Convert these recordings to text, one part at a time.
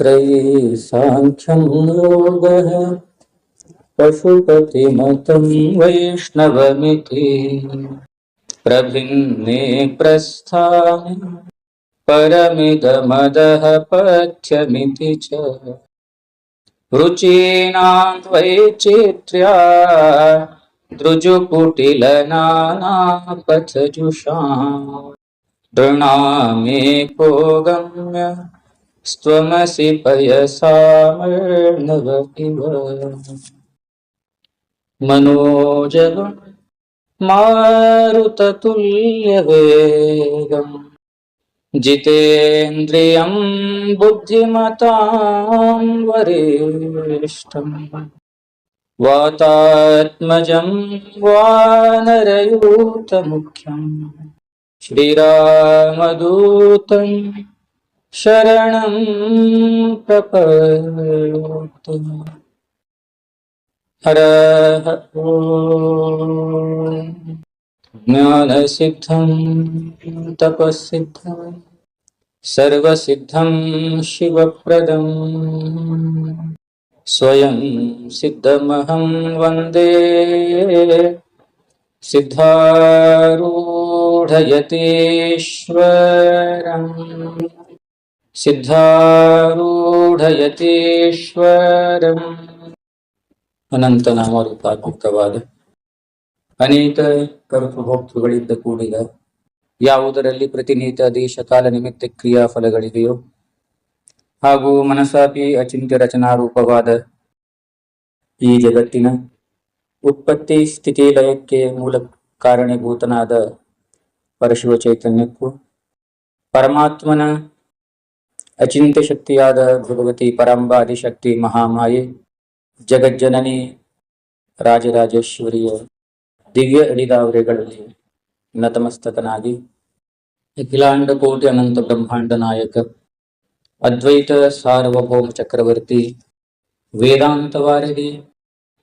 त्रयी साङ्ख्यं योगः पशुपतिमतं वैष्णवमिति। प्रभिन्ने प्रस्थाने परमिदमदः पथ्यमिति च। रुचीनां वैचित्र्या दृजुकुटिलनानापथजुषाम् नृणामेको गम्य स्त्वमसि पयसामर्णव इव मनोजव मारुततुल्यवेगम्। जितेन्द्रियं बुद्धिमतां वरिष्ठम्। वातात्मजं वानरयूतमुख्यम्। श्रीरामदूतं शरणं प्रपद्ये हरः ज्ञानसिद्धं तपःसिद्धं सर्वसिद्धं शिवप्रदम् स्वयं सिद्धमहं वन्दे। सिद्धारूढयतीश्वरम् ಸಿದ್ಧಾರೂಢಯತೀಶ್ವರಂ ಅನಂತ ನಾಮರೂಪಾತ್ಮಕವಾದ ಅನೇಕ ಕರ್ತೃಭೋಕ್ತೃಗಳಿಂದ ಕೂಡಿದ ಯಾವುದರಲ್ಲಿ ಪ್ರತಿನಿತ್ಯ ದೇಶ ಕಾಲ ನಿಮಿತ್ತ ಕ್ರಿಯಾಫಲಗಳಿವೆಯೋ, ಹಾಗೂ ಮನಸಾಪಿ ಅಚಿಂತ್ಯ ರಚನಾರೂಪವಾದ ಈ ಜಗತ್ತಿನ ಉತ್ಪತ್ತಿ ಸ್ಥಿತಿ ಲಯಕ್ಕೆ ಮೂಲ ಕಾರಣೀಭೂತನಾದ ಪರಶಿವ ಚೈತನ್ಯಕ್ಕೂ, ಪರಮಾತ್ಮನ ಅಚಿಂತ್ಯ ಶಕ್ತಿಯಾದ ಭಗವತಿ ಪರಂಬ ಆದಿಶಕ್ತಿ ಮಹಾಮಾಯೆ, ಜಗಜ್ಜನನಿ ರಾಜರಾಜೇಶ್ವರಿಯ, ದಿವ್ಯ ಅಡಿದಾವರೆಗಳಲ್ಲಿ ನತಮಸ್ತಕನಾಗಿ, ಅಖಿಲಾಂಡ ಕೋಟಿ ಅನಂತ ಬ್ರಹ್ಮಾಂಡ ನಾಯಕ, ಅದ್ವೈತ ಸಾರ್ವಭೌಮ ಚಕ್ರವರ್ತಿ, ವೇದಾಂತ ವಾರಿಗೆ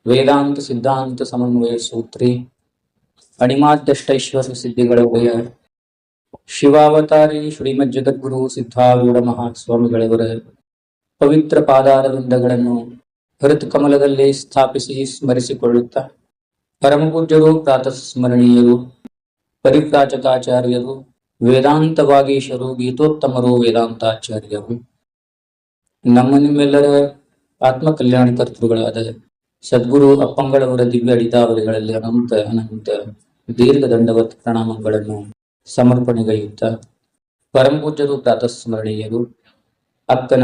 ವೇದಾಂತ ಸಿದ್ಧಾಂತ ಸಮನ್ವಯ ಸೂತ್ರಿ ಅಣಿಮಾದ್ಯಷ್ಟೈಶ್ವರ ಸಿದ್ಧಿಗಳ ಉದಯ ಶಿವಾವತಾರಿ ಶ್ರೀಮದ್ ಜಗದ್ಗುರು ಸಿದ್ಧಾರೂಢ ಮಹಾಸ್ವಾಮಿಗಳವರ ಪವಿತ್ರ ಪಾದಾರವಿಂದಗಳನ್ನು ಹೃತ್ ಕಮಲದಲ್ಲಿ ಸ್ಥಾಪಿಸಿ ಸ್ಮರಿಸಿಕೊಳ್ಳುತ್ತ ಪರಮಪೂಜ್ಯರು, ಪ್ರಾತಸ್ಮರಣೀಯರು ಸ್ಮರಣೀಯರು ಪರಿವ್ರಾಜಕಾಚಾರ್ಯರು ವೇದಾಂತ ವಾಗೀಶರು ಗೀತೋತ್ತಮರು, ವೇದಾಂತಾಚಾರ್ಯರು. ನಮ್ಮ ನಿಮ್ಮೆಲ್ಲರ ಆತ್ಮ ಕಲ್ಯಾಣ ಕರ್ತೃಗಳಾದ ಸದ್ಗುರು ಅಪ್ಪಂಗಳವರ ದಿವ್ಯ ಅಡಿತಾವರಿಗಳಲ್ಲಿ ಅನಂತ ಅನಂತ ದೀರ್ಘ ದಂಡವತ್ ಪ್ರಣಾಮಗಳನ್ನು ಸಮರ್ಪಣೆಗೈಯುತ್ತ. ಪರಂಪೂಜ್ಯರು ಪ್ರಾತಸ್ಮರಣೀಯರು, ಅಕ್ಕನ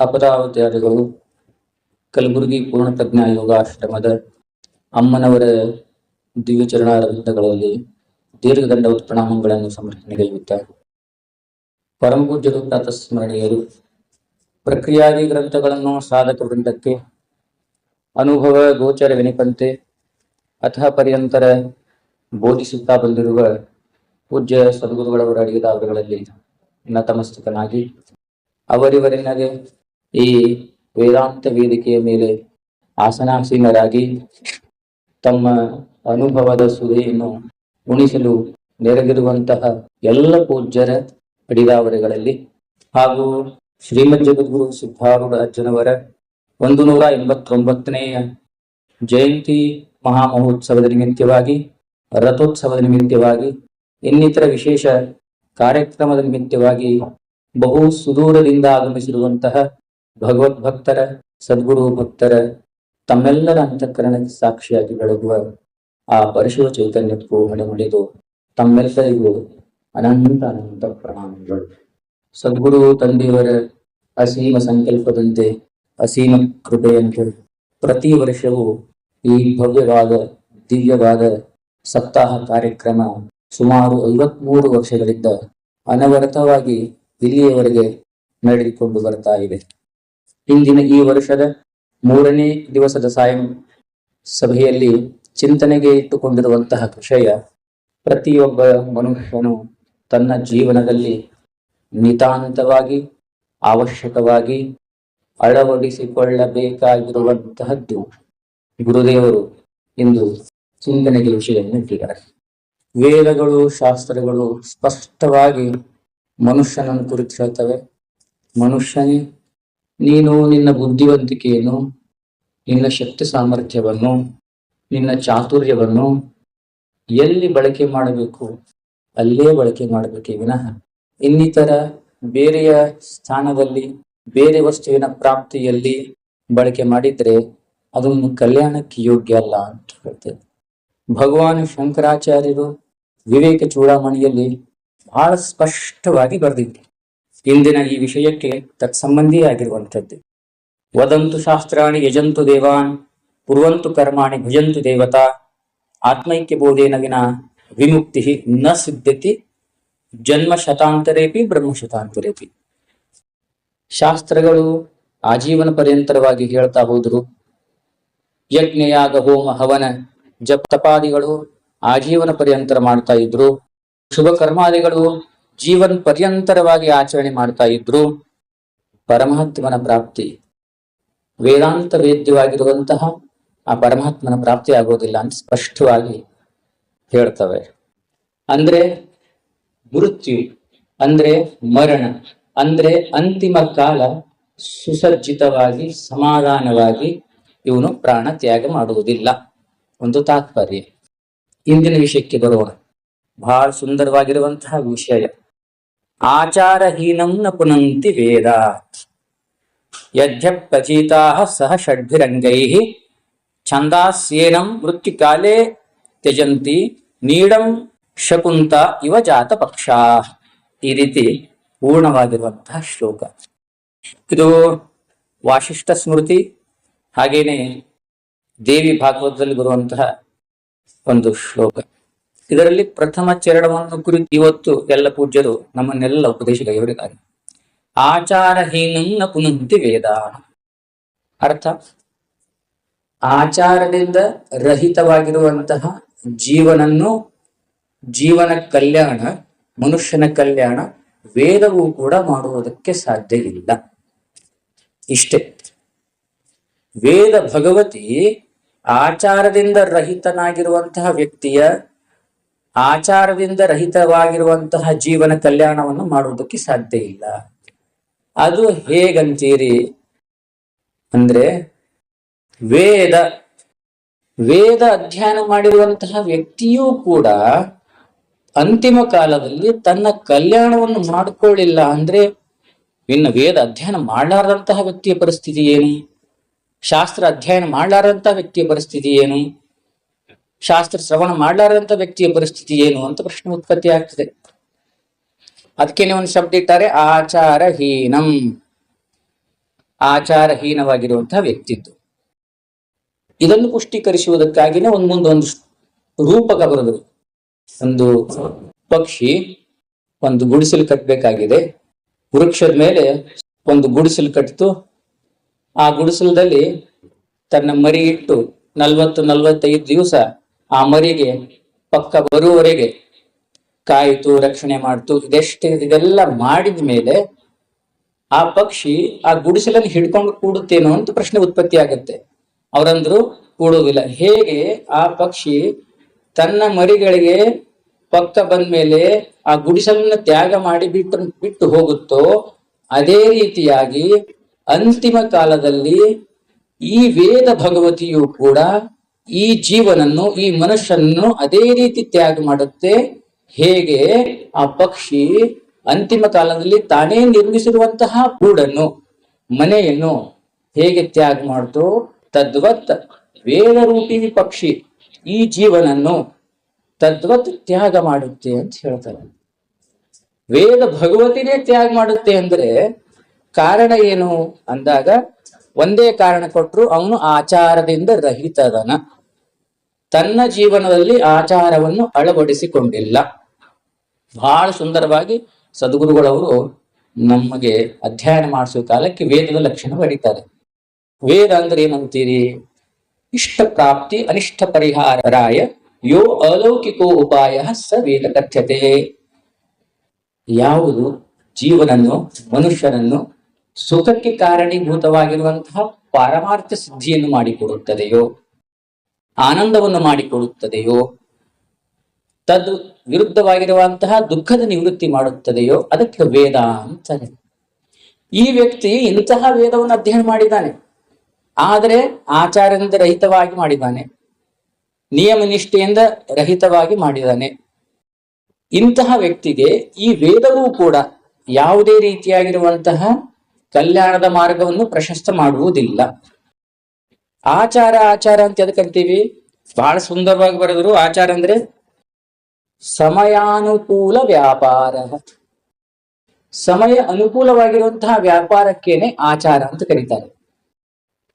ಅಪರಾವತಾರಿಗಳು, ಕಲಬುರಗಿ ಪೂರ್ಣ ಪ್ರಜ್ಞಾ ಯೋಗಾಶ್ರಮದ ಅಮ್ಮನವರ ದಿವ್ಯ ದೀರ್ಘದಂಡ ಉತ್ಪ್ರಣಾಮಗಳನ್ನು ಪ್ರಣಾಮಗಳನ್ನು ಸಮರ್ಪಣೆಗೈಯುತ್ತ. ಪರಂಪೂಜ್ಯರು ಪ್ರಾತಸ್ಮರಣೀಯರು, ಪ್ರಕ್ರಿಯಾದಿ ಗ್ರಂಥಗಳನ್ನು ಸಾಧಕ ವೃಂದಕ್ಕೆ, ಅನುಭವ ಗೋಚರವೆನಿಪಂತೆ, ಅಥ ಪರ್ಯಂತರ ಬೋಧಿಸುತ್ತಾ ಬಂದಿರುವ ಪೂಜ್ಯ ಸದ್ಗುರುಗಳವರ ಅಡಿಗೆದಾವರುಗಳಲ್ಲಿ ನತಮಸ್ತಕನಾಗಿ ಅವರಿವರಿನಗೆ ಈ ವೇದಾಂತ ವೇದಿಕೆಯ ಮೇಲೆ ಆಸನಾಸೀನರಾಗಿ ತಮ್ಮ ಅನುಭವದ ಸುದೆಯನ್ನು ಉಣಿಸಲು ನೆರೆದಿರುವಂತಹ ಎಲ್ಲ ಪೂಜ್ಯರ ಅಡಿದಾವರೆಗಳಲ್ಲಿ ಹಾಗೂ ಶ್ರೀಮದ್ ಜಗದ್ಗುರು ಸಿದ್ಧಾರೂಢ ಅಜ್ಜನವರ ಒಂದು ನೂರ ಎಂಬತ್ತೊಂಬತ್ತನೆಯ ಜಯಂತಿ ಮಹಾಮಹೋತ್ಸವದ ನಿಮಿತ್ತವಾಗಿ, ರಥೋತ್ಸವದ ನಿಮಿತ್ತವಾಗಿ ಇನ್ನಿತರ ವಿಶೇಷ ಕಾರ್ಯಕ್ರಮದ ನಿಮಿತ್ತವಾಗಿ ಬಹು ಸುದೂರದಿಂದ ಆಗಮಿಸಿರುವಂತಹ ಭಗವದ್ಭಕ್ತರ ಸದ್ಗುರು ಭಕ್ತರ ತಮ್ಮೆಲ್ಲರ ಅಂತಃಕರಣಕ್ಕೆ ಸಾಕ್ಷಿಯಾಗಿ ಬೆಳಗುವ ಆ ಪರಶಿವ ಚೈತನ್ಯಕ್ಕೂ ತಮ್ಮೆಲ್ಲ ತಮ್ಮೆಲ್ಲರಿಗೂ ಅನಂತ ಅನಂತ ಪ್ರಣಾಮಗಳು. ಸದ್ಗುರು, ತಂದೆಯವರ ಅಸೀಮ ಸಂಕಲ್ಪದಂತೆ, ಅಸೀಮ ಕೃಪೆಯಂತೆ ಪ್ರತಿ ವರ್ಷವೂ ಈ ಭವ್ಯವಾದ, ದಿವ್ಯವಾದ ಸಪ್ತಾಹ ಕಾರ್ಯಕ್ರಮ ಸುಮಾರು ಐವತ್ಮೂರು ವರ್ಷಗಳಿಂದ ಅನವರತವಾಗಿ ಇಲ್ಲಿಯವರೆಗೆ ನಡೆದುಕೊಂಡು ಬರ್ತಾ ಇದೆ. ಇಂದಿನ ಈ ವರ್ಷದ ಮೂರನೇ ದಿವಸದ ಸಾಯಂ ಸಭೆಯಲ್ಲಿ ಚಿಂತನೆಗೆ ಇಟ್ಟುಕೊಂಡಿರುವಂತಹ ವಿಷಯ ಪ್ರತಿಯೊಬ್ಬ ಮನುಷ್ಯನು ತನ್ನ ಜೀವನದಲ್ಲಿ ನಿತಾಂತವಾಗಿ, ಅವಶ್ಯಕವಾಗಿ ಅಳವಡಿಸಿಕೊಳ್ಳಬೇಕಾಗಿರುವಂತಹದ್ದು. ಗುರುದೇವರು ಇಂದು ಚಿಂತನೆಗೆ ವಿಷಯವನ್ನು ಇಟ್ಟಿದ್ದಾರೆ ವೇದಗಳು, ಶಾಸ್ತ್ರಗಳು ಸ್ಪಷ್ಟವಾಗಿ ಮನುಷ್ಯನನ್ನು ಕುರಿತು ಹೇಳ್ತವೆ. ಮನುಷ್ಯನೇ, ನೀನು ನಿನ್ನ ಬುದ್ಧಿವಂತಿಕೆಯನ್ನು, ನಿನ್ನ ಶಕ್ತಿ ಸಾಮರ್ಥ್ಯವನ್ನು, ನಿನ್ನ ಚಾತುರ್ಯವನ್ನು ಎಲ್ಲಿ ಬಳಕೆ ಮಾಡಬೇಕು, ಅಲ್ಲೇ ಬಳಕೆ ಮಾಡಬೇಕೇ ವಿನಃ. ಇನ್ನಿತರ ಬೇರೆಯ ಸ್ಥಾನದಲ್ಲಿ, ಬೇರೆ ವಸ್ತುವಿನ ಪ್ರಾಪ್ತಿಯಲ್ಲಿ ಬಳಕೆ ಮಾಡಿದ್ರೆ ಅದೊಂದು ಕಲ್ಯಾಣಕ್ಕೆ ಯೋಗ್ಯ ಅಲ್ಲ ಅಂತ ಹೇಳ್ತೇವೆ ಭಗವಾನ್ ಶಂಕರಾಚಾರ್ಯರು ವಿವೇಕ ಚೂಡಾಮಣಿಯಲ್ಲಿ ಬಹಳ ಸ್ಪಷ್ಟವಾಗಿ ಬರೆದಿದ್ದೆ ಇಂದಿನ ಈ ವಿಷಯಕ್ಕೆ ತತ್ಸಂಬಂಧಿಯಾಗಿರುವಂಥದ್ದು. ವದಂತು ಶಾಸ್ತ್ರಾಣಿ ಯಜಂತು ದೇವಾನ್ ಕುರುವಂತು ಕರ್ಮಾಣಿ ಭಜಂತು ದೇವತಾ, ಆತ್ಮೈಕ್ಯ ಬೋಧೇನ ವಿನ ವಿಮುಕ್ತಿ ನ ಸಿದ್ಧತಿ, ಜನ್ಮ ಶತಾಂತರೇಪಿ, ಬ್ರಹ್ಮ ಶತಾಂತರೇಪಿ. ಶಾಸ್ತ್ರಗಳು ಆಜೀವನ ಪರ್ಯಂತರವಾಗಿ ಹೇಳ್ತಾ ಹೋದರು. ಯಜ್ಞಯಾಗ ಹೋಮ ಹವನ ಜಪ ತಪಾದಿಗಳು ಆಜೀವನ ಪರ್ಯಂತರ ಮಾಡ್ತಾ ಇದ್ರು. ಶುಭ ಕರ್ಮಾದಿಗಳು ಜೀವನ್ ಪರ್ಯಂತರವಾಗಿ ಆಚರಣೆ ಮಾಡ್ತಾ ಇದ್ರು. ಪರಮಾತ್ಮನ ಪ್ರಾಪ್ತಿ. ವೇದಾಂತ ವೇದ್ಯವಾಗಿರುವಂತಹ ಆ ಪರಮಾತ್ಮನ ಪ್ರಾಪ್ತಿ ಆಗೋದಿಲ್ಲ ಅಂತ ಸ್ಪಷ್ಟವಾಗಿ ಹೇಳ್ತವೆ. ಅಂದ್ರೆ ಮೃತ್ಯು, ಅಂದ್ರೆ ಮರಣ, ಅಂದ್ರೆ ಅಂತಿಮ ಕಾಲ ಸುಸಜ್ಜಿತವಾಗಿ, ಸಮಾಧಾನವಾಗಿ ಇವನು ಪ್ರಾಣ ತ್ಯಾಗ ಮಾಡುವುದಿಲ್ಲ. ಒಂದು ತಾತ್ಪರ್ಯ. ಇಂದಿನ ವಿಷಯಕ್ಕೆ ಬರೋಣ. ಬಹಳ ಸುಂದರವಾಗಿರುವಂತಹ ವಿಷಯ. ಆಚಾರಹೀನಂ ಪುನಂತಿ ವೇದ. ಯದ್ಯಪ್ರಚೀತಾ ಸಹ ಷಡ್ಭಿರಂಗೈ ಛಂದಾಸ್ಯೇನಂ ಮೃತ್ಯುಕಾಲೇ ತ್ಯಜಂತಿ ನೀಡಂ ಶಕುಂತ ಇವ ಜಾತ ಪಕ್ಷ ಈ ರೀತಿ ಪೂರ್ಣವಾಗಿರುವಂತಹ ಶ್ಲೋಕ. ಇದು ವಾಸಿಷ್ಠ ಸ್ಮೃತಿ. ಹಾಗೇನೆ ದೇವಿ ಭಾಗವತದಲ್ಲಿ ಬರುವಂತಹ ಒಂದು ಶ್ಲೋಕ. ಇದರಲ್ಲಿ ಪ್ರಥಮ ಚರಣವನ್ನು ಕುರಿತು ಇವತ್ತು ಎಲ್ಲ ಪೂಜ್ಯರು ನಮ್ಮನ್ನೆಲ್ಲ ಆಚಾರ ಹೀನನ್ನ ಪುನಂತಿ ವೇದ ಅರ್ಥ? ಆಚಾರದಿಂದ ರಹಿತವಾಗಿರುವಂತಹ ಜೀವನನ್ನು, ಜೀವನ ಕಲ್ಯಾಣ, ಮನುಷ್ಯನ ಕಲ್ಯಾಣ ವೇದವೂ ಕೂಡ ಮಾಡುವುದಕ್ಕೆ ಸಾಧ್ಯ ಇಲ್ಲ. ಇಷ್ಟೇ. ವೇದ ಭಗವತಿ ಆಚಾರದಿಂದ ರಹಿತನಾಗಿರುವಂತಹ ವ್ಯಕ್ತಿಯ ಆಚಾರದಿಂದ ರಹಿತವಾಗಿರುವಂತಹ ಜೀವನ ಕಲ್ಯಾಣವನ್ನು ಮಾಡುವುದಕ್ಕೆ ಸಾಧ್ಯ ಇಲ್ಲ. ಅದು ಹೇಗಂತೀರಿ? ಅಂದ್ರೆ ವೇದ ವೇದ ಅಧ್ಯಯನ ಮಾಡಿರುವಂತಹ ವ್ಯಕ್ತಿಯೂ ಕೂಡ ಅಂತಿಮ ಕಾಲದಲ್ಲಿ ತನ್ನ ಕಲ್ಯಾಣವನ್ನು ಮಾಡಿಕೊಳ್ಳಿಲ್ಲ. ಅಂದ್ರೆ ಇನ್ನು ವೇದ ಅಧ್ಯಯನ ಮಾಡಲಾರದಂತಹ ವ್ಯಕ್ತಿಯ ಪರಿಸ್ಥಿತಿ ಏನು? ಶಾಸ್ತ್ರ ಅಧ್ಯಯನ ಮಾಡಲಾರದಂತಹ ವ್ಯಕ್ತಿಯ ಪರಿಸ್ಥಿತಿ ಏನು? ಶಾಸ್ತ್ರ ಶ್ರವಣ ಮಾಡಲಾರದಂತ ವ್ಯಕ್ತಿಯ ಪರಿಸ್ಥಿತಿ ಏನು ಅಂತ ಪ್ರಶ್ನೆ ಉತ್ಪತ್ತಿ ಆಗ್ತದೆ. ಅದಕ್ಕೇನೆ ಒಂದು ಶಬ್ದ ಇಟ್ಟಾರೆ, ಆಚಾರಹೀನಂ. ಆಚಾರಹೀನವಾಗಿರುವಂತಹ ವ್ಯಕ್ತಿತ್ವ. ಇದನ್ನು ಪುಷ್ಟೀಕರಿಸುವುದಕ್ಕಾಗಿನೇ ಒಂದ್ ಮುಂದೆ ಒಂದು ರೂಪಕ ಬರೆದರು. ಒಂದು ಪಕ್ಷಿ ಒಂದು ಗುಡಿಸಲು ಕಟ್ಟಬೇಕಾಗಿದೆ. ವೃಕ್ಷದ ಮೇಲೆ ಒಂದು ಗುಡಿಸಲು ಕಟ್ಟಿತು. ಆ ಗುಡಿಸಲದಲ್ಲಿ ತನ್ನ ಮರಿ ಇಟ್ಟು ನಲ್ವತ್ತು ನಲ್ವತ್ತೈದು ದಿವಸ ಆ ಮರಿಗೆ ಪಕ್ಕ ಬರುವವರೆಗೆ ಕಾಯಿತು, ರಕ್ಷಣೆ ಮಾಡ್ತು, ಇದೆಷ್ಟು ಇದೆಲ್ಲ ಮಾಡಿದ ಮೇಲೆ ಆ ಪಕ್ಷಿ ಆ ಗುಡಿಸಲನ್ನು ಹಿಡ್ಕೊಂಡು ಕೂಡುತ್ತೇನೋ ಅಂತ ಪ್ರಶ್ನೆ ಉತ್ಪತ್ತಿ ಆಗುತ್ತೆ. ಅವರಂದ್ರು ಕೂಡುವುದಿಲ್ಲ. ಹೇಗೆ ಆ ಪಕ್ಷಿ ತನ್ನ ಮರಿಗಳಿಗೆ ಪಕ್ಕ ಬಂದ್ಮೇಲೆ ಆ ಗುಡಿಸಲನ್ನ ತ್ಯಾಗ ಮಾಡಿ ಬಿಟ್ಟು ಬಿಟ್ಟು ಹೋಗುತ್ತೋ, ಅದೇ ರೀತಿಯಾಗಿ ಅಂತಿಮ ಕಾಲದಲ್ಲಿ ಈ ವೇದ ಭಗವತಿಯು ಕೂಡ ಈ ಜೀವನನ್ನು, ಈ ಮನುಷ್ಯನನ್ನು ಅದೇ ರೀತಿ ತ್ಯಾಗ ಮಾಡುತ್ತೆ. ಹೇಗೆ? ಆ ಪಕ್ಷಿ ಅಂತಿಮ ಕಾಲದಲ್ಲಿ ತಾನೇ ನಿರ್ಮಿಸಿರುವಂತಹ ಗೂಡನ್ನು, ಮನೆಯನ್ನು ಹೇಗೆ ತ್ಯಾಗ ಮಾಡ್ತೋ? ತದ್ವತ್ ವೇದರೂಪಿ ಪಕ್ಷಿ ಈ ಜೀವನನ್ನು ತದ್ವತ್ ತ್ಯಾಗ ಮಾಡುತ್ತೆ ಅಂತ ಹೇಳ್ತಾರೆ. ವೇದ ಭಗವತಿನೇ ತ್ಯಾಗ ಮಾಡುತ್ತೆ ಅಂದ್ರೆ ಕಾರಣ ಏನು ಅಂದಾಗ ಒಂದೇ ಕಾರಣ ಕೊಟ್ಟರು ಅವನು ಆಚಾರದಿಂದ ರಹಿತದನ. ತನ್ನ ಜೀವನದಲ್ಲಿ ಆಚಾರವನ್ನು ಅಳವಡಿಸಿಕೊಂಡಿಲ್ಲ. ಬಹಳ ಸುಂದರವಾಗಿ ಸದ್ಗುರುಗಳವರು ನಮಗೆ ಅಧ್ಯಯನ ಮಾಡಿಸುವ ಕಾಲಕ್ಕೆ ವೇದದ ಲಕ್ಷಣ ಬರೀತಾರೆ. ವೇದ ಅಂದ್ರೆ ಏನಂತೀರಿ? ಇಷ್ಟ ಪ್ರಾಪ್ತಿ ಅನಿಷ್ಟ ಪರಿಹಾರಾಯ ಯೋ ಅಲೌಕಿಕೋ ಉಪಾಯ ಸ ವೇದ ಕಥ್ಯತೆ. ಯಾವುದು? ಜೀವನನ್ನು, ಮನುಷ್ಯನನ್ನು ಸುಖಕ್ಕೆ ಕಾರಣೀಭೂತವಾಗಿರುವಂತಹ ಪಾರಮಾರ್ಥ ಸಿದ್ಧಿಯನ್ನು ಮಾಡಿಕೊಡುತ್ತದೆಯೋ, ಆನಂದವನ್ನು ಮಾಡಿಕೊಡುತ್ತದೆಯೋ, ತದ್ ವಿರುದ್ಧವಾಗಿರುವಂತಹ ದುಃಖದ ನಿವೃತ್ತಿ ಮಾಡುತ್ತದೆಯೋ, ಅದಕ್ಕೆ ವೇದ ಅಂತಾರೆ. ಈ ವ್ಯಕ್ತಿ ಇಂತಹ ವೇದವನ್ನು ಅಧ್ಯಯನ ಮಾಡಿದ್ದಾನೆ. ಆದರೆ ಆಚಾರದಿಂದ ರಹಿತವಾಗಿ ಮಾಡಿದ್ದಾನೆ. ನಿಯಮ ನಿಷ್ಠೆಯಿಂದ ರಹಿತವಾಗಿ ಮಾಡಿದ್ದಾನೆ. ಇಂತಹ ವ್ಯಕ್ತಿಗೆ ಈ ವೇದವೂ ಕೂಡ ಯಾವುದೇ ರೀತಿಯಾಗಿರುವಂತಹ ಕಲ್ಯಾಣದ ಮಾರ್ಗವನ್ನು ಪ್ರಶಸ್ತ ಮಾಡುವುದಿಲ್ಲ. ಆಚಾರ ಆಚಾರ ಅಂತ ಎದಕ್ಕೆ ಕರಿತೀವಿ ಬಹಳ ಸುಂದರವಾಗಿ ಬರೆದ್ರು. ಆಚಾರ ಅಂದ್ರೆ ಸಮಯಾನುಕೂಲ ವ್ಯಾಪಾರ. ಸಮಯ ಅನುಕೂಲವಾಗಿರುವಂತಹ ವ್ಯಾಪಾರಕ್ಕೇನೆ ಆಚಾರ ಅಂತ ಕರೀತಾರೆ.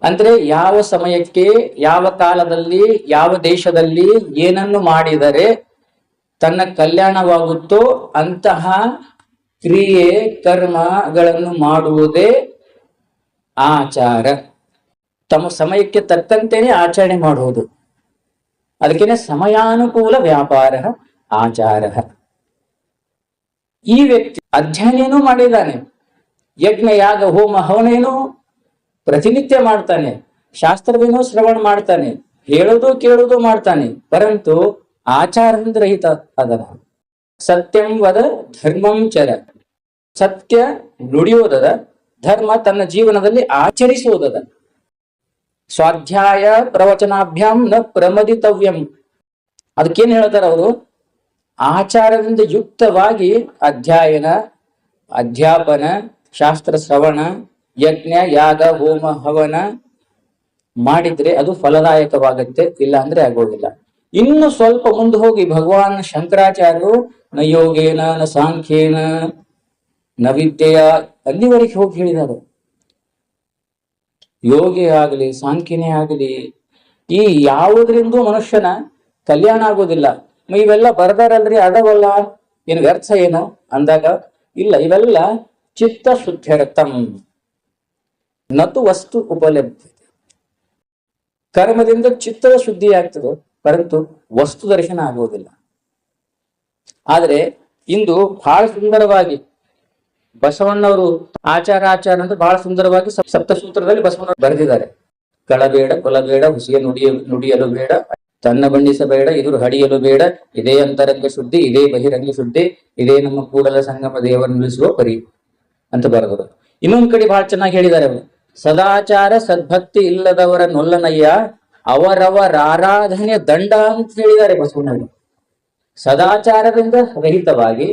ಅಂದ್ರೆ ಯಾವ ಸಮಯಕ್ಕೆ, ಯಾವ ಕಾಲದಲ್ಲಿ, ಯಾವ ದೇಶದಲ್ಲಿ ಏನನ್ನು ಮಾಡಿದರೆ ತನ್ನ ಕಲ್ಯಾಣವಾಗುತ್ತೋ ಅಂತಹ ಕ್ರಿಯೆ ಕರ್ಮಗಳನ್ನು ಮಾಡುವುದೇ ಆಚಾರ. ತಮ್ಮ ಸಮಯಕ್ಕೆ ತಕ್ಕಂತೆಯೇ ಆಚರಣೆ ಮಾಡುವುದು. ಅದಕ್ಕೇನೆ ಸಮಯಾನುಕೂಲ ವ್ಯಾಪಾರ ಆಚಾರ. ಈ ವ್ಯಕ್ತಿ ಅಧ್ಯಯನೇನೂ ಮಾಡಿದ್ದಾನೆ. ಯಜ್ಞ, ಯಾಗ, ಹೋಮ, ಹವನೇನು ಪ್ರತಿನಿತ್ಯ ಮಾಡ್ತಾನೆ. ಶಾಸ್ತ್ರವೇನೋ ಶ್ರವಣ ಮಾಡ್ತಾನೆ. ಹೇಳೋದು ಕೇಳೋದು ಮಾಡ್ತಾನೆ. ಪರಂತು ಆಚಾರದಿಂದ ರಹಿತ ಅದನ. ಸತ್ಯಂ ವದ ಧರ್ಮಂ ಚರ ಸತ್ಯ ನುಡಿಯೋದದ ಧರ್ಮ ತನ್ನ ಜೀವನದಲ್ಲಿ ಆಚರಿಸುವುದದ. ಸ್ವಾಧ್ಯಾಯ ಪ್ರವಚನಾಭ್ಯಾಂ ನ ಪ್ರಮದಿತವ್ಯಂ. ಅದಕ್ಕೇನು ಹೇಳ್ತಾರ ಅವರು? ಆಚಾರದಿಂದ ಯುಕ್ತವಾಗಿ ಅಧ್ಯಯನ, ಅಧ್ಯಾಪನ, ಶಾಸ್ತ್ರ ಶ್ರವಣ, ಯಜ್ಞ, ಯಾಗ, ಹೋಮ, ಹವನ ಮಾಡಿದ್ರೆ ಅದು ಫಲದಾಯಕವಾಗುತ್ತೆ ಇಲ್ಲ ಅಂದ್ರೆ ಆಗೋದಿಲ್ಲ. ಇನ್ನು ಸ್ವಲ್ಪ ಮುಂದೆ ಹೋಗಿ ಭಗವಾನ್ ಶಂಕರಾಚಾರ್ಯರು ನ ಯೋಗೇನ, ನ ಸಾಂಖ್ಯೇನ, ನ ವಿದ್ಯೆಯ ಅಲ್ಲಿವರೆಗೆ ಹೋಗಿ ಹೇಳಿದ್ದಾರೆ ಯೋಗಿ ಆಗಲಿ, ಸಾಂಖ್ಯನೇ ಆಗಲಿ, ಈ ಯಾವುದರಿಂದ ಮನುಷ್ಯನ ಕಲ್ಯಾಣ ಆಗೋದಿಲ್ಲ. ಇವೆಲ್ಲ ಬರ್ದಾರಲ್ರಿ ಅಡವಲ್ಲ ಏನು ವ್ಯರ್ಥ ಏನು? ಅಂದಾಗ, ಇಲ್ಲ, ಇವೆಲ್ಲ ಚಿತ್ತ ಶುದ್ಧರತಂ ನತು ವಸ್ತು ಉಪಲಬ್ಧ ಕರ್ಮದಿಂದ ಚಿತ್ತದ ಶುದ್ಧಿ ಆಗ್ತದೆ, ಪರಂತು ವಸ್ತು ದರ್ಶನ ಆಗುವುದಿಲ್ಲ ಆದ್ರೆ ಇಂದು ಬಹಳ ಸುಂದರವಾಗಿ ಬಸವಣ್ಣವರು ಆಚಾರ ಆಚಾರ ಅಂತ ಬಹಳ ಸುಂದರವಾಗಿ ಸಪ್- ಸಪ್ತಸೂತ್ರದಲ್ಲಿ ಬಸವಣ್ಣ ಬರೆದಿದ್ದಾರೆ. ಕಳಬೇಡ ಕೊಲಬೇಡ ಹುಸಿಯ ನುಡಿಯ, ನುಡಿಯಲು ಬೇಡ, ತನ್ನ ಬಣ್ಣಿಸಬೇಡ ಇದುರು ಹಡಿಯಲು ಬೇಡ, ಇದೇ ಅಂತರಂಗ ಶುದ್ಧಿ, ಇದೇ ಬಹಿರಂಗ ಶುದ್ಧಿ, ಇದೇ ನಮ್ಮ ಕೂಡಲ ಸಂಗಮ ದೇವರ ನಿಲ್ಲಿಸುವ ಪರಿ ಅಂತ ಬರೆದರು. ಇನ್ನೊಂದ್ ಕಡೆ ಬಹಳ ಚೆನ್ನಾಗಿ ಹೇಳಿದ್ದಾರೆ ಅವರು. ಸದಾಚಾರ ಸದ್ಭಕ್ತಿ ಇಲ್ಲದವರ ನೊಲ್ಲನಯ್ಯ, ಅವರವರ ಆರಾಧನೆ ದಂಡ ಅಂತ ಹೇಳಿದ್ದಾರೆ ಬಸವಣ್ಣವರು. ಸದಾಚಾರದಿಂದ ರಹಿತವಾಗಿ,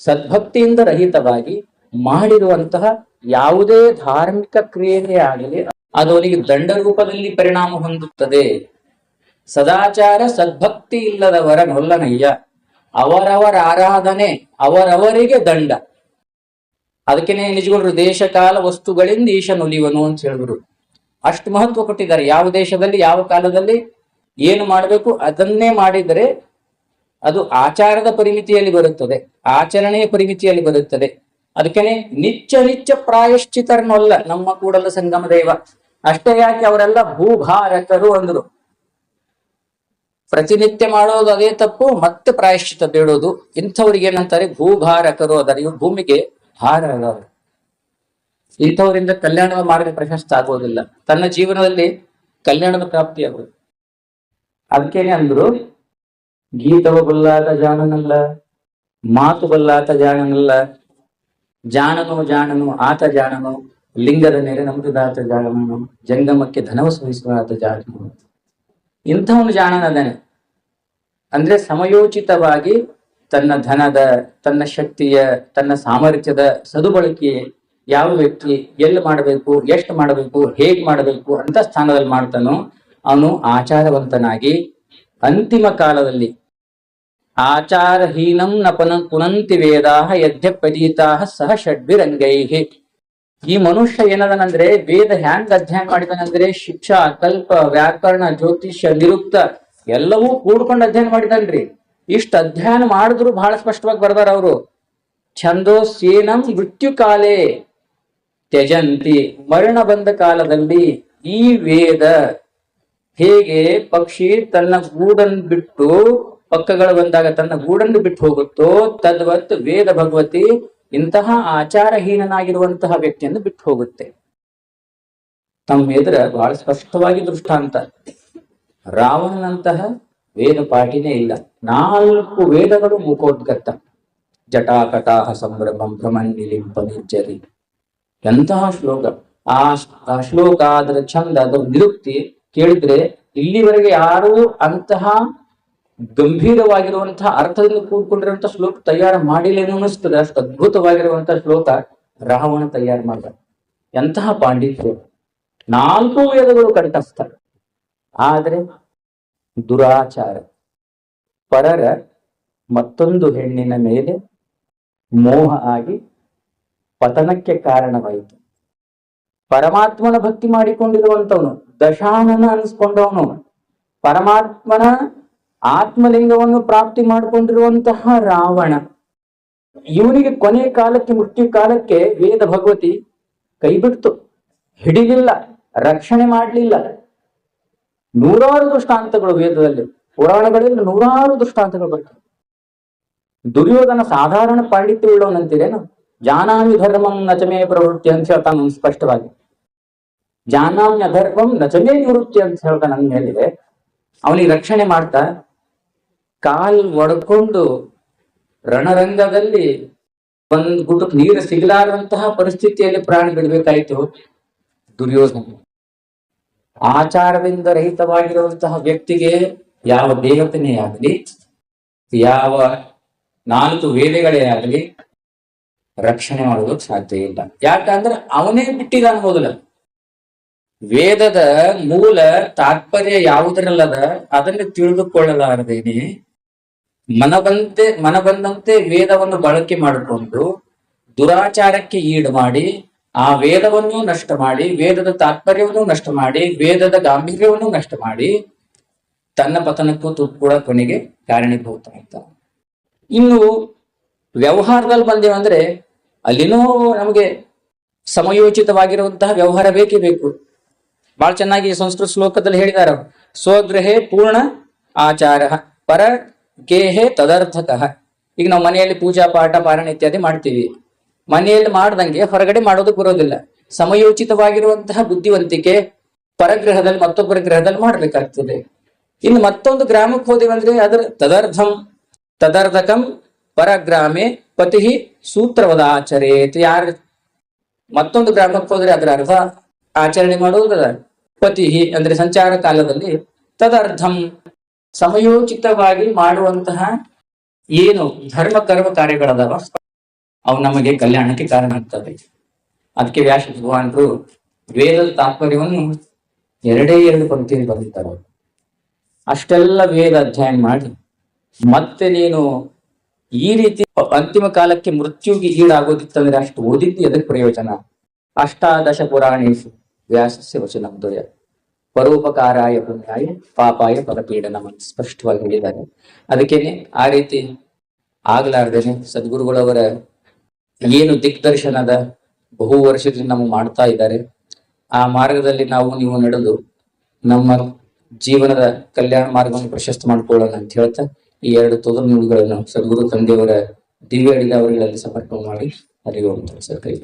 ಸದ್ಭಕ್ತಿಯಿಂದ ರಹಿತವಾಗಿ ಮಾಡಿರುವಂತಹ ಯಾವುದೇ ಧಾರ್ಮಿಕ ಕ್ರಿಯೆಯೇ ಆಗಲಿ, ಅದು ಅವನಿಗೆ ದಂಡ ರೂಪದಲ್ಲಿ ಪರಿಣಾಮ ಹೊಂದುತ್ತದೆ. ಸದಾಚಾರ ಸದ್ಭಕ್ತಿ ಇಲ್ಲದವರ ನೊಲ್ಲನಯ್ಯ ಅವರವರ ಆರಾಧನೆ, ಅವರವರಿಗೆ ದಂಡ. ಅದಕ್ಕೇನೆ ನಿಜಗೊಂಡ್ರು ದೇಶ ಕಾಲ ವಸ್ತುಗಳಿಂದ ಈಶ ನುಲಿವನು ಅಂತ ಹೇಳಿದ್ರು. ಅಷ್ಟು ಮಹತ್ವ ಕೊಟ್ಟಿದ್ದಾರೆ. ಯಾವ ದೇಶದಲ್ಲಿ, ಯಾವ ಕಾಲದಲ್ಲಿ, ಏನು ಮಾಡಬೇಕು ಅದನ್ನೇ ಮಾಡಿದರೆ ಅದು ಆಚಾರದ ಪರಿಮಿತಿಯಲ್ಲಿ ಬರುತ್ತದೆ, ಆಚರಣೆಯ ಪರಿಮಿತಿಯಲ್ಲಿ ಬರುತ್ತದೆ. ಅದಕ್ಕೆ ನಿಚ್ಚ ನಿಚ್ಚ ಪ್ರಾಯಶ್ಚಿತರನ್ನಲ್ಲ ನಮ್ಮ ಕೂಡಲ ಸಂಗಮ ದೈವ. ಅಷ್ಟೇ ಯಾಕೆ ಅವರೆಲ್ಲ ಭೂಭಾರಕರು ಅಂದ್ರು. ಪ್ರತಿನಿತ್ಯ ಮಾಡೋದು ಅದೇ ತಪ್ಪು, ಮತ್ತೆ ಪ್ರಾಯಶ್ಚಿತ ಬೇಡೋದು ಇಂಥವ್ರಿಗೆ ಏನಂತಾರೆ ಭೂಭಾರಕರು ಅದರ. ಇವ್ರು ಭೂಮಿಗೆ ಭಾರ ಅದವರು. ಇಂಥವರಿಂದ ಕಲ್ಯಾಣದ ಮಾರ್ಗ ಪ್ರಶಸ್ತ ಆಗೋದಿಲ್ಲ. ತನ್ನ ಜೀವನದಲ್ಲಿ ಕಲ್ಯಾಣದ ಪ್ರಾಪ್ತಿಯಾಗೋದು ಅದಕ್ಕೇನೆ ಅಂದ್ರು ಗೀತವ ಬಲ್ಲಾತ ಜಾಣನಲ್ಲ, ಮಾತು ಬಲ್ಲಾತ ಜಾಣನಲ್ಲ, ಜಾಣನು ಜಾಣನು, ಆತ ಜಾಣನು, ಲಿಂಗದ ನೆರೆ ನಮ್ಮದಾತ ಜಾಣನು, ಜಂಗಮಕ್ಕೆ ಧನವ ಸಹಿಸುವ ಆತ ಜಾಣನು. ಇಂಥವನು ಜಾಣನದಾನೆ ಅಂದ್ರೆ ಸಮಯೋಚಿತವಾಗಿ ತನ್ನ ಧನದ, ತನ್ನ ಶಕ್ತಿಯ, ತನ್ನ ಸಾಮರ್ಥ್ಯದ ಸದುಬಳಕೆ ಯಾವ ವ್ಯಕ್ತಿ ಎಲ್ಲಿ ಮಾಡಬೇಕು, ಎಷ್ಟು ಮಾಡಬೇಕು, ಹೇಗ್ ಮಾಡಬೇಕು ಅಂತ ಸ್ಥಾನದಲ್ಲಿ ಮಾಡ್ತಾನೋ ಅವನು ಆಚಾರವಂತನಾಗಿ ಅಂತಿಮ ಕಾಲದಲ್ಲಿ ಆಚಾರಹೀನಂ ನ ಪುನ ಪುನಂತಿ ವೇದಾಹ ಯದ್ಯಪದೀತಾಹ ಸಹ ಷಡ್ವಿರಂಗೈ ಈ ಮನುಷ್ಯ ಏನದನಂದ್ರೆ ವೇದ ಹ್ಯಾಂಗ್ ಅಧ್ಯಯನ ಮಾಡಿದನಂದ್ರೆ ಶಿಕ್ಷಾ, ಕಲ್ಪ, ವ್ಯಾಕರಣ, ಜ್ಯೋತಿಷ್ಯ, ನಿರುಕ್ತ ಎಲ್ಲವೂ ಕೂಡ್ಕೊಂಡು ಅಧ್ಯಯನ ಮಾಡಿದನ್ರಿ. ಇಷ್ಟ ಅಧ್ಯಯನ ಮಾಡಿದ್ರು ಬಹಳ ಸ್ಪಷ್ಟವಾಗಿ ಬರ್ದಾರ ಅವರು. ಛಂದೋಸ್ಯೇನಂ ಮೃತ್ಯು ಕಾಲೇ ತ್ಯಜಂತಿ ಮರಣ ಬಂದ ಕಾಲದಲ್ಲಿ ಈ ವೇದ ಹೇಗೆ ಪಕ್ಷಿ ತನ್ನ ಗೂಡನ್ ಬಿಟ್ಟು ಪಕ್ಕಗಳು ಬಂದಾಗ ತನ್ನ ಗೂಡನ್ನು ಬಿಟ್ಟು ಹೋಗುತ್ತೋ, ತದ್ವತ್ ವೇದ ಭಗವತಿ ಇಂತಹ ಆಚಾರಹೀನನಾಗಿರುವಂತಹ ವ್ಯಕ್ತಿಯನ್ನು ಬಿಟ್ಟು ಹೋಗುತ್ತೆ. ತಮ್ಮ ಎದುರ ಬಹಳ ಸ್ಪಷ್ಟವಾಗಿ ದೃಷ್ಟಾಂತ. ರಾವಣನಂತಹ ವೇದ ಪಾಠಿನೇ ಇಲ್ಲ. ನಾಲ್ಕು ವೇದಗಳು ಮುಖೋದ್ಗತ ಜಟಾಕಟಾಹ ಸಂಭ್ರಮಂ ಭ್ರಮನ್ ನಿಲಿಂಪ ನಿರ್ಜರಿ. ಎಂತಹ ಶ್ಲೋಕ. ಆ ಶ್ಲೋಕ ಅದರ ಚಂದ ಅದರ ನಿರುಕ್ತಿ ಕೇಳಿದ್ರೆ ಇಲ್ಲಿವರೆಗೆ ಯಾರೂ ಅಂತಹ ಗಂಭೀರವಾಗಿರುವಂತಹ ಅರ್ಥದಿಂದ ಕೂಡ್ಕೊಂಡಿರುವಂತಹ ಶ್ಲೋಕ ತಯಾರು ಮಾಡಿಲ್ಲೇನೋ ಅನಿಸ್ತದೆ ಅಷ್ಟು ಅದ್ಭುತವಾಗಿರುವಂತಹ ಶ್ಲೋಕ ರಾವಣ ತಯಾರು ಮಾಡ್ತಾರೆ ಎಂತಹ ಪಾಂಡಿತ್ಯ. ನಾಲ್ಕು ವೇದಗಳು ಕಂಠಸ್ಥ ಆದ್ರೆ ದುರಾಚಾರ. ಪರರ ಮತ್ತೊಂದು ಹೆಣ್ಣಿನ ಮೇಲೆ ಮೋಹ ಆಗಿ ಪತನಕ್ಕೆ ಕಾರಣವಾಯಿತು. ಪರಮಾತ್ಮನ ಭಕ್ತಿ ಮಾಡಿಕೊಂಡಿರುವಂತವನು ದಶಾನನ ಅನಿಸ್ಕೊಂಡವನು ಪರಮಾತ್ಮನ ಆತ್ಮಲಿಂಗವನ್ನು ಪ್ರಾಪ್ತಿ ಮಾಡಿಕೊಂಡಿರುವಂತಹ ರಾವಣ. ಇವನಿಗೆ ಕೊನೆ ಕಾಲಕ್ಕೆ ಮೃತ್ಯು ಕಾಲಕ್ಕೆ ವೇದ ಭಗವತಿ ಕೈ ಬಿಡ್ತು. ಹಿಡಿಲಿಲ್ಲ ರಕ್ಷಣೆ ಮಾಡಲಿಲ್ಲ. ನೂರಾರು ದೃಷ್ಟಾಂತಗಳು ವೇದದಲ್ಲಿ. ಪುರಾಣಗಳಲ್ಲಿ ನೂರಾರು ದೃಷ್ಟಾಂತಗಳು ಬರ್ತವೆ. ದುರ್ಯೋಧನ ಸಾಧಾರಣ ಪಾಂಡಿತ್ಯ ಉಳ್ಳವನಂತೀರೇನು ಜಾನಾಮಿ ಧರ್ಮಂ ನಚಮೇ ಪ್ರವೃತ್ತಿ ಅಂತ ಹೇಳ್ತಾನೆ ಸ್ಪಷ್ಟವಾಗಿ. ಜಾನಾಮ್ಯ ಧರ್ಮಂ ನಚಮೇ ನಿವೃತ್ತಿ ಅಂತ ಹೇಳ್ತಾ ನನ್ನ ಹೇಳಿದೆ ಅವನಿಗೆ ರಕ್ಷಣೆ ಮಾಡ್ತಾ ಕಾಲ್ ಒಡ್ಕೊಂಡು ರಣರಂಗದಲ್ಲಿ ಒಂದ್ ಗುಟಕ್ ನೀರು ಸಿಗಲಾರದಂತಹ ಪರಿಸ್ಥಿತಿಯಲ್ಲಿ ಪ್ರಾಣ ಬಿಡಬೇಕಾಯಿತು. ದುರ್ಯೋಧನ. ಆಚಾರದಿಂದ ರಹಿತವಾಗಿರುವಂತಹ ವ್ಯಕ್ತಿಗೆ ಯಾವ ದೇವತನೇ ಆಗಲಿ, ಯಾವ ನಾಲ್ಕು ವೇದಗಳೇ ಆಗಲಿ ರಕ್ಷಣೆ ಮಾಡೋದಕ್ಕೆ ಸಾಧ್ಯ ಇಲ್ಲ. ಯಾಕಂದ್ರೆ ಅವನೇ ಬಿಟ್ಟಿದ್ದಾನೆ ಮೊದಲ. ವೇದದ ಮೂಲ ತಾತ್ಪರ್ಯ ಯಾವುದರಲ್ಲದ ಅದನ್ನು ತಿಳಿದುಕೊಳ್ಳಲಾರದೇನೆ ಮನಬಂತೆ, ಮನಬಂದಂತೆ ವೇದವನ್ನು ಬಳಕೆ ಮಾಡಿಕೊಂಡು ದುರಾಚಾರಕ್ಕೆ ಈಡು ಮಾಡಿ, ಆ ವೇದವನ್ನು ನಷ್ಟ ಮಾಡಿ, ವೇದದ ತಾತ್ಪರ್ಯವನ್ನು ನಷ್ಟ ಮಾಡಿ, ವೇದದ ಗಾಂಭೀರ್ಯವನ್ನು ನಷ್ಟ ಮಾಡಿ ತನ್ನ ಪತನಕ್ಕೂ ತು- ಕೂಡ ಕೊನೆಗೆ ಕಾರಣೀಭೂತ ಆಗ್ತಾನೆ ಇನ್ನು ವ್ಯವಹಾರದಲ್ಲಿ ಬಂದೇವಂದ್ರೆ ಅಲ್ಲಿನೂ ನಮಗೆ ಸಮಯೋಚಿತವಾಗಿರುವಂತಹ ವ್ಯವಹಾರ ಬೇಕೇ ಬೇಕು. ಬಹಳ ಚೆನ್ನಾಗಿ ಸಂಸ್ಕೃತ ಶ್ಲೋಕದಲ್ಲಿ ಹೇಳಿದಾರ ಸ್ವಗೃಹೇ ಪೂರ್ಣ ಆಚಾರ ಪರ ಗೇಹೆ ತದರ್ಥಕ. ಈಗ ನಾವು ಮನೆಯಲ್ಲಿ ಪೂಜಾ, ಪಾಠ, ಪಾರಾಯಣ ಇತ್ಯಾದಿ ಮಾಡ್ತೀವಿ. ಮನೆಯಲ್ಲಿ ಮಾಡ್ದಂಗೆ ಹೊರಗಡೆ ಮಾಡೋದಕ್ಕೆ ಬರೋದಿಲ್ಲ. ಸಮಯೋಚಿತವಾಗಿರುವಂತಹ ಬುದ್ಧಿವಂತಿಕೆ ಪರಗ್ರಹದಲ್ಲಿ ಮತ್ತೊಬ್ಬರ ಗ್ರಹದಲ್ಲಿ ಮಾಡ್ಬೇಕಾಗ್ತದೆ. ಇನ್ನು ಮತ್ತೊಂದು ಗ್ರಾಮಕ್ಕೆ ಹೋದೇವಂದ್ರೆ ಅದರ ತದರ್ಥಂ ತದರ್ಧಕಂ ಪರಗ್ರಾಮೆ ಪತಿ ಸೂತ್ರವದ ಆಚರೇತ್ ಯಾರ ಮತ್ತೊಂದು ಗ್ರಾಮಕ್ಕೆ ಹೋದ್ರೆ ಅದರ ಅರ್ಥ ಆಚರಣೆ ಮಾಡುವುದರ ಪತಿ ಅಂದ್ರೆ ಸಂಚಾರ ಕಾಲದಲ್ಲಿ ತದರ್ಥಂ ಸಮಯೋಚಿತವಾಗಿ ಮಾಡುವಂತಹ ಏನು ಧರ್ಮ, ಕರ್ಮ ಕಾರ್ಯಗಳದಾವ, ಅವು ನಮಗೆ ಕಲ್ಯಾಣಕ್ಕೆ ಕಾರಣ ಆಗ್ತವೆ. ಅದಕ್ಕೆ ವ್ಯಾಸ ಭಗವಾನರು ವೇದದ ತಾತ್ಪರ್ಯವನ್ನು ಎರಡೇ ಎರಡು ಪಂಕ್ತಿಯಲ್ಲಿ ಬರೆದಿದ್ದಾರೆ ಅವರು. ಅಷ್ಟೆಲ್ಲ ವೇದ ಅಧ್ಯಯನ ಮಾಡಿ ಮತ್ತೆ ನೀನು ಈ ರೀತಿ ಅಂತಿಮ ಕಾಲಕ್ಕೆ ಮೃತ್ಯುಗೆ ಈಡಾಗೋದಿತ್ತಂದ್ರೆ ಅಷ್ಟು ಓದಿದ್ದು ಅದಕ್ಕೆ ಪ್ರಯೋಜನ. ಅಷ್ಟಾದಶ ಪುರಾಣೇಶು ವ್ಯಾಸಸ್ಯ ವಚನ ದೊರೆಯ ಪರೋಪಕಾರಾಯ ಪುಣ್ಯಾಯ ಪಾಪಾಯ ಪರಪೀಡನ ಸ್ಪಷ್ಟವಾಗಿ ಹೇಳಿದ್ದಾರೆ. ಅದಕ್ಕೇನೆ ಆ ರೀತಿ ಆಗ್ಲಾರ್ದೇನೆ ಸದ್ಗುರುಗಳವರ ಏನು ದಿಗ್ದರ್ಶನದ ಬಹು ವರ್ಷದಿಂದ ನಮಗೆ ಮಾಡ್ತಾ ಇದ್ದಾರೆ. ಆ ಮಾರ್ಗದಲ್ಲಿ ನಾವು ನೀವು ನಡೆದು ನಮ್ಮ ಜೀವನದ ಕಲ್ಯಾಣ ಮಾರ್ಗವನ್ನು ಪ್ರಶಸ್ತ ಮಾಡ್ಕೊಳ್ಳೋಣ ಅಂತ ಹೇಳ್ತಾ ಈ ಎರಡು ತೊಗರು ನುಡಿಗಳನ್ನು ಸದ್ಗುರು ತಂದೆಯವರ ದಿವ್ಯ ಅಡಿಗೆ ಅವರುಗಳಲ್ಲಿ ಸಮರ್ಪಣೆ ಮಾಡಿ ಹರಿಯುವಂತ ಸರ್, ಕೈ